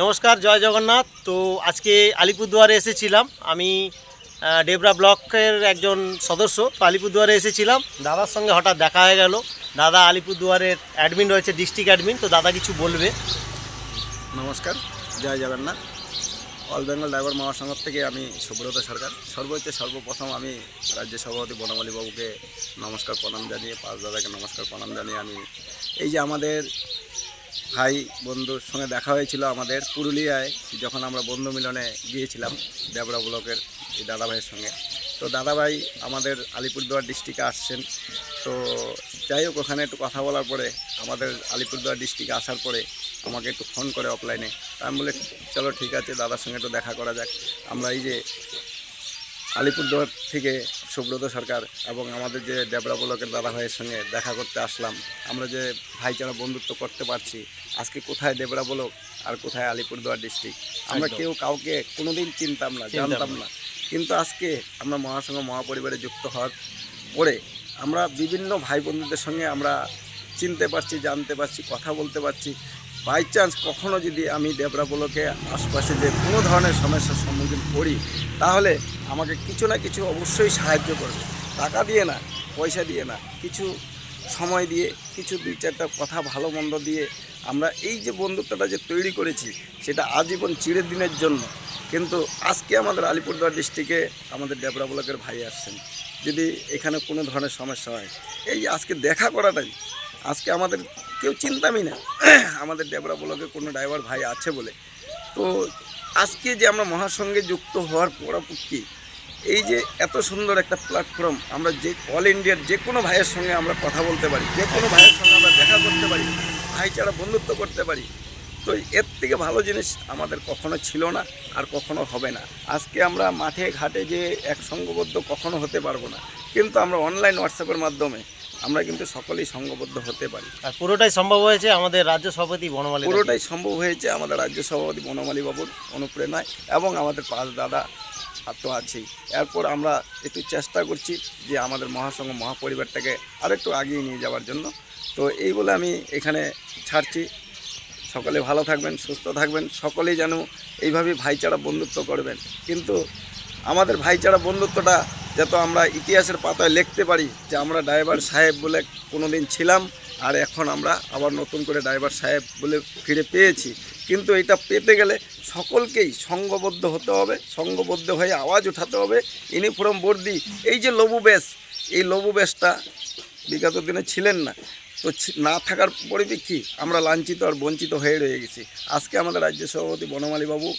নমস্কার, জয় জগন্নাথ। তো আজকে আলিপুরদুয়ারে এসেছিলাম। আমি ডেবরা ব্লকের একজন সদস্য। তো আলিপুরদুয়ারে এসেছিলাম। দাদার সঙ্গে হঠাৎ দেখা হয়ে গেল। দাদা আলিপুরদুয়ারের অ্যাডমিন রয়েছে ডিস্ট্রিক্ট অ্যাডমিন তো দাদা কিছু বলবে। নমস্কার, জয় জগন্নাথ। অল বেঙ্গল ড্রাইভার মহাসংঘ থেকে আমি সুব্রত সরকার। সর্বোচ্চ, সর্বপ্রথম আমি রাজ্য সভাপতি বনমালী বাবুকে নমস্কার প্রণাম জানিয়ে, পাঁচ দাদাকে নমস্কার প্রণাম জানিয়ে আমি, এই যে আমাদের ভাই বন্ধুর সঙ্গে দেখা হয়েছিল আমাদের পুরুলিয়ায়, যখন আমরা বন্ধু মিলনে গিয়েছিলাম দেবরা ব্লকের এই দাদাভাইয়ের সঙ্গে। তো দাদাভাই আমাদের আলিপুরদুয়ার ডিস্ট্রিক্টে আসছেন। তো যাই হোক, ওখানে একটু কথা বলার পরে আমাদের আলিপুরদুয়ার ডিস্ট্রিক্টে আসার পরে আমাকে একটু ফোন করে অফলাইনে আমি বলে চলো ঠিক আছে, দাদার সঙ্গে একটু দেখা করা যাক। আমরা এই যে আলিপুরদুয়ার থেকে সুব্রত সরকার এবং আমাদের যে দেবরা ব্লকের দাদা ভাইয়ের সঙ্গে দেখা করতে আসলাম আমরা যে ভাইচারা বন্ধুত্ব করতে পারছি আজকে কোথায় দেবরা ব্লক আর কোথায় আলিপুরদুয়ার ডিস্ট্রিক্ট আমরা কেউ কাউকে কোনোদিন চিনতাম না জানতাম না। কিন্তু আজকে আমরা মহাসংঘ মহাপরিবারে যুক্ত হওয়ার পরে আমরা বিভিন্ন ভাই বন্ধুদের সঙ্গে আমরা চিনতে পারছি জানতে পারছি কথা বলতে পারছি। বাই চান্স কখনো যদি আমি দেবরা ব্লকে আশপাশে যে কোনো ধরনের সমস্যার সম্মুখীন করি তাহলে আমাকে কিছু না কিছু অবশ্যই সাহায্য করবে। টাকা দিয়ে না, পয়সা দিয়ে না, কিছু সময় দিয়ে, কিছু দুই চারটা কথা ভালো মন্দ দিয়ে আমরা এই যে বন্ধুত্বটা যে তৈরি করেছি, সেটা আজীবন চিড়ের দিনের জন্য। কিন্তু আজকে আমাদের আলিপুরদুয়ার ডিস্ট্রিক্টে আমাদের ডেবরা ব্লকের ভাই আসছেন। যদি এখানে কোনো ধরনের সমস্যা হয়, এই আজকে দেখা করাটাই, আজকে আমাদের কেউ চিন্তামই না। আমাদের ডেবরা ব্লকে কোনো ড্রাইভার ভাই আছে বলে। তো আজকে যে আমরা মহাসংঘে যুক্ত হওয়ার পরপক্ষী এই যে এত সুন্দর একটা প্ল্যাটফর্ম আমরা যে অল ইন্ডিয়ার যে কোনো ভাইয়ের সঙ্গে আমরা কথা বলতে পারি, যে কোনো ভাইয়ের সঙ্গে আমরা দেখা করতে পারি ভাইচারা বন্ধুত্ব করতে পারি, তো এর থেকে ভালো জিনিস আমাদের কখনো ছিল না আর কখনো হবে না। আজকে আমরা মাঠে ঘাটে যে এক সঙ্গবদ্ধ কখনো হতে পারব না। কিন্তু আমরা অনলাইন হোয়াটসঅ্যাপের মাধ্যমে আমরা কিন্তু সকলেই সঙ্গবদ্ধ হতে পারি। আর পুরোটাই সম্ভব হয়েছে আমাদের রাজ্য সভাপতি বনমালী পুরোটাই সম্ভব হয়েছে আমাদের রাজ্য সভাপতি বনমালী বাবুর অনুপ্রেরণায় এবং আমাদের পাঁচ দাদা আর তো আছেই। এরপর আমরা একটু চেষ্টা করছি যে আমাদের মহাসংঘ মহাপরিবারটাকে আরেকটু আগিয়ে নিয়ে যাওয়ার জন্য। তো এই বলে আমি এখানে ছাড়ছি। সকলে ভালো থাকবেন সুস্থ থাকবেন সকলেই যেন এইভাবে ভাইচারা বন্ধুত্ব করবেন। কিন্তু আমাদের ভাইচারা বন্ধুত্বটা যাতে আমরা ইতিহাসের পাতায় লিখতে পারি যে আমরা ড্রাইভার সাহেব বলে কোনো দিন ছিলাম আর এখন আমরা আবার নতুন করে ড্রাইভার সাহেব বলে ফিরে পেয়েছি। কিন্তু এটা পেতে গেলে সকলকেই সঙ্গবদ্ধ হতে হবে, সঙ্গবদ্ধ হয়ে আওয়াজ উঠাতে হবে, ইউনিফর্ম বর্দি। এই যে লবু বেশ এই লবু বেশটা বিগত দিনে ছিলেন না। তো না থাকার পরিপ্রেক্ষী আমরা লাঞ্ছিত আর বঞ্চিত হয়ে রয়ে গেছি। আজকে আমাদের রাজ্য সভাপতি বনমালী বাবু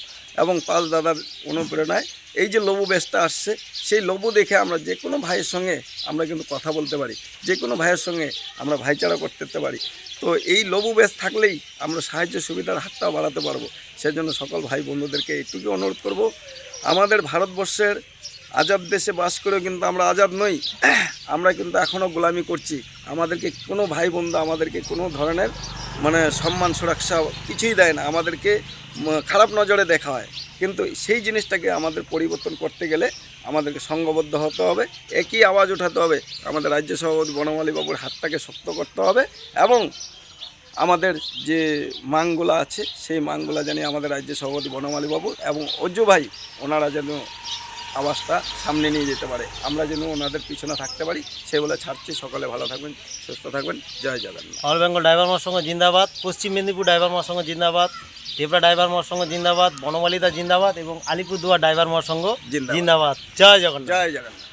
এবং পাঁচ দাদার অনুপ্রেরণায় এই যে লবু বেশটা আসছে, সেই লবু দেখে আমরা যে কোনো ভাইয়ের সঙ্গে আমরা কিন্তু কথা বলতে পারি, যে কোনো ভাইয়ের সঙ্গে আমরা ভাইচারা করতে পারি। তো এই লবু বেশ থাকলেই আমরা সাহায্য সুবিধার হাতটাও বাড়াতে পারব। সেজন্য সকল ভাই বন্ধুদেরকে এইটুকু অনুরোধ করব, আমাদের ভারতবর্ষের আজাদ দেশে বাস করেও কিন্তু আমরা আজাদ নই। আমরা কিন্তু এখনও গোলামি করছি। আমাদেরকে কোনো ভাই বন্ধু আমাদেরকে কোনো ধরনের মানে সম্মান, সুরক্ষা কিছুই দেয় না। আমাদেরকে খারাপ নজরে দেখা হয়। কিন্তু সেই জিনিসটাকে আমাদের পরিবর্তন করতে গেলে আমাদেরকে সঙ্গবদ্ধ হতে হবে, একই আওয়াজ উঠাতে হবে। আমাদের রাজ্য সভাপতি বনমালী বাবুর হাতটাকে শক্ত করতে হবে এবং আমাদের যে মাংগুলা আছে, সেই মাংগুলা জানি আমাদের রাজ্য সভাপতি বনমালী বাবু এবং অজু ভাই, ওনারা যেন আওয়াজটা সামনে নিয়ে যেতে পারে। আমরা যেন ওনাদের পিছনে থাকতে পারি। সেই বলে ছাড়ছি। সকালে ভালো থাকবেন সুস্থ থাকবেন। জয় জগন্নাথ। অল বেঙ্গল ড্রাইভার মার সঙ্গে জিন্দাবাদ পশ্চিম মেদিনীপুর ড্রাইভার মার সঙ্গে জিন্দাবাদ টেপরা ড্রাইভার মার সঙ্গে জিন্দাবাদ বনমালিদা জিন্দাবাদ এবং আলিপুরদুয়ার ড্রাইভার মার সঙ্গে জিন্দাবাদ। জয় জগন্নাথ। জয় জগন্নাথ।